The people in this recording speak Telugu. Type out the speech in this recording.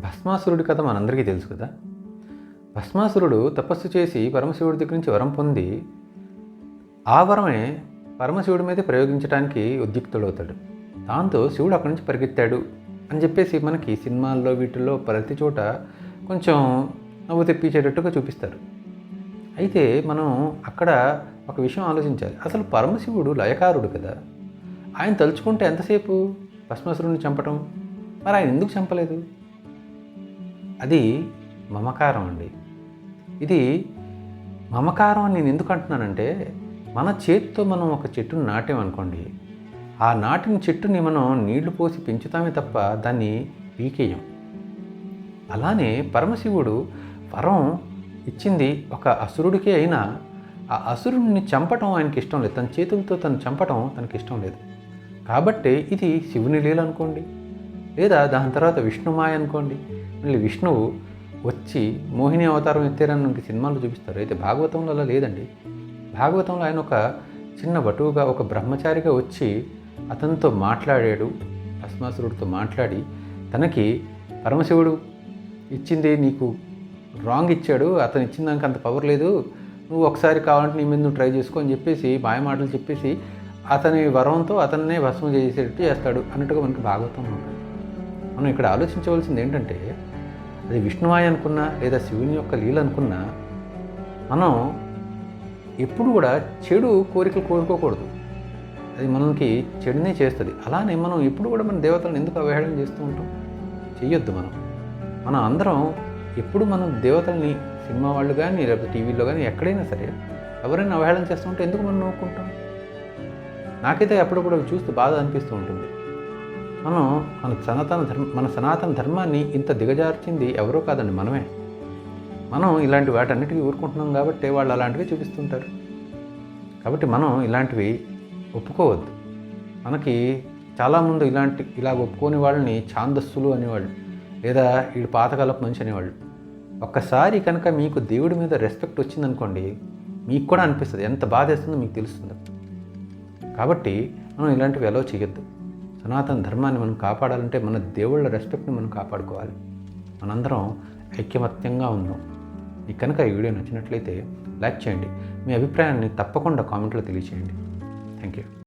భస్మాసురుడి కథ మనందరికీ తెలుసు కదా? భస్మాసురుడు తపస్సు చేసి పరమశివుడి దగ్గర నుంచి వరం పొంది ఆ వరమే పరమశివుడి మీద ప్రయోగించడానికి ఉద్యుక్తుడవుతాడు. దాంతో శివుడు అక్కడి నుంచి పరిగెత్తాడు అని చెప్పేసి మనకి సినిమాల్లో వీటిల్లో ప్రతి చోట కొంచెం నవ్వు తెప్పించేటట్టుగా చూపిస్తారు. అయితే మనం అక్కడ ఒక విషయం ఆలోచించాలి. అసలు పరమశివుడు లయకారుడు కదా? ఆయన తలుచుకుంటే ఎంతసేపు భస్మాసురుడిని చంపటం? మరి ఆయన ఎందుకు చంపలేదు? అది మమకారం అండి. ఇది మమకారం అని నేను ఎందుకు అంటున్నానంటే మన చేతితో మనం ఒక చెట్టును నాటామనుకోండి ఆ నాటిన చెట్టుని మనం నీళ్ళు పోసి పెంచుతామే తప్ప దాన్ని పీకేయం. అలానే పరమశివుడు వరం ఇచ్చింది ఒక అసురుడికే అయినా ఆ అసురుడిని చంపటం ఆయనకి ఇష్టం లేదు. తన చేతులతో తను చంపటం తనకి ఇష్టం లేదు. కాబట్టి ఇది శివుని లీల అనుకోండి. లేదా దాని తర్వాత విష్ణుమాయ అనుకోండి. మళ్ళీ విష్ణువు వచ్చి మోహిని అవతారం ఎత్తారని మనకి సినిమాలు చూపిస్తారు. అయితే భాగవతంలో అలా లేదండి. భాగవతంలో ఆయన ఒక చిన్న వటువుగా ఒక బ్రహ్మచారిగా వచ్చి అతనితో మాట్లాడాడు. భస్మాసురుడితో మాట్లాడి తనకి పరమశివుడు ఇచ్చింది నీకు రాంగ్ ఇచ్చాడు. అతను ఇచ్చిన దానికి అంత పవర్ లేదు. నువ్వు ఒకసారి కావాలంటే నీ మీద నువ్వు ట్రై చేసుకో అని చెప్పేసి మాయ మాటలు చెప్పేసి అతని వరంతో అతన్నే భస్మం చేసేటట్టు చేస్తాడు అన్నట్టుగా మనకి భాగవతం ఉంటుంది మనం ఇక్కడ ఆలోచించవలసింది ఏంటంటే అది విష్ణువాయ అనుకున్నా లేదా శివుని యొక్క లీల అనుకున్నా మనం ఎప్పుడు కూడా చెడు కోరికలు కోరుకోకూడదు. అది మనకి చెడునే చేస్తుంది. అలానే మనం ఎప్పుడు కూడా మన దేవతలను ఎందుకు అవహేళన చేస్తూ ఉంటాం? చెయ్యొద్దు మనం. మనం అందరం ఎప్పుడు మనం దేవతల్ని సినిమా వాళ్ళు కానీ లేకపోతే టీవీలో కానీ ఎక్కడైనా సరే ఎవరైనా అవహేళన చేస్తుంటే ఎందుకు మనం నవ్వుకుంటాం? నాకైతే అప్పుడప్పుడు అవి చూస్తూ బాధ అనిపిస్తూ ఉంటుంది. మనం మన సనాతన ధర్మ మన సనాతన ధర్మాన్ని ఇంత దిగజార్చింది ఎవరో కాదండి మనమే. మనం ఇలాంటి వాటన్నిటికీ ఊరుకుంటున్నాం కాబట్టి వాళ్ళు అలాంటివి చూపిస్తుంటారు. కాబట్టి మనం ఇలాంటివి ఒప్పుకోవద్దు. మనకి చాలామంది ఇలాంటి ఇలా ఒప్పుకోని వాళ్ళని ఛాందస్సులు అనేవాళ్ళు లేదా వీడు పాతకాలపు మనిషి అనేవాళ్ళు. ఒక్కసారి కనుక మీకు దేవుడి మీద రెస్పెక్ట్ వచ్చిందనుకోండి మీకు కూడా అనిపిస్తుంది. ఎంత బాధ వేస్తుందో మీకు తెలుస్తుంది. కాబట్టి మనం ఇలాంటివి ఎలా చేయొద్దు. సనాతన ధర్మాన్ని మనం కాపాడాలంటే మన దేవుళ్ళ రెస్పెక్ట్ని మనం కాపాడుకోవాలి. మనందరం ఐక్యమత్యంగా ఉందాం. మీకు కనుక ఈ వీడియో నచ్చినట్లయితే లైక్ చేయండి. మీ అభిప్రాయాన్ని తప్పకుండా కామెంట్లో తెలియచేయండి. Thank you.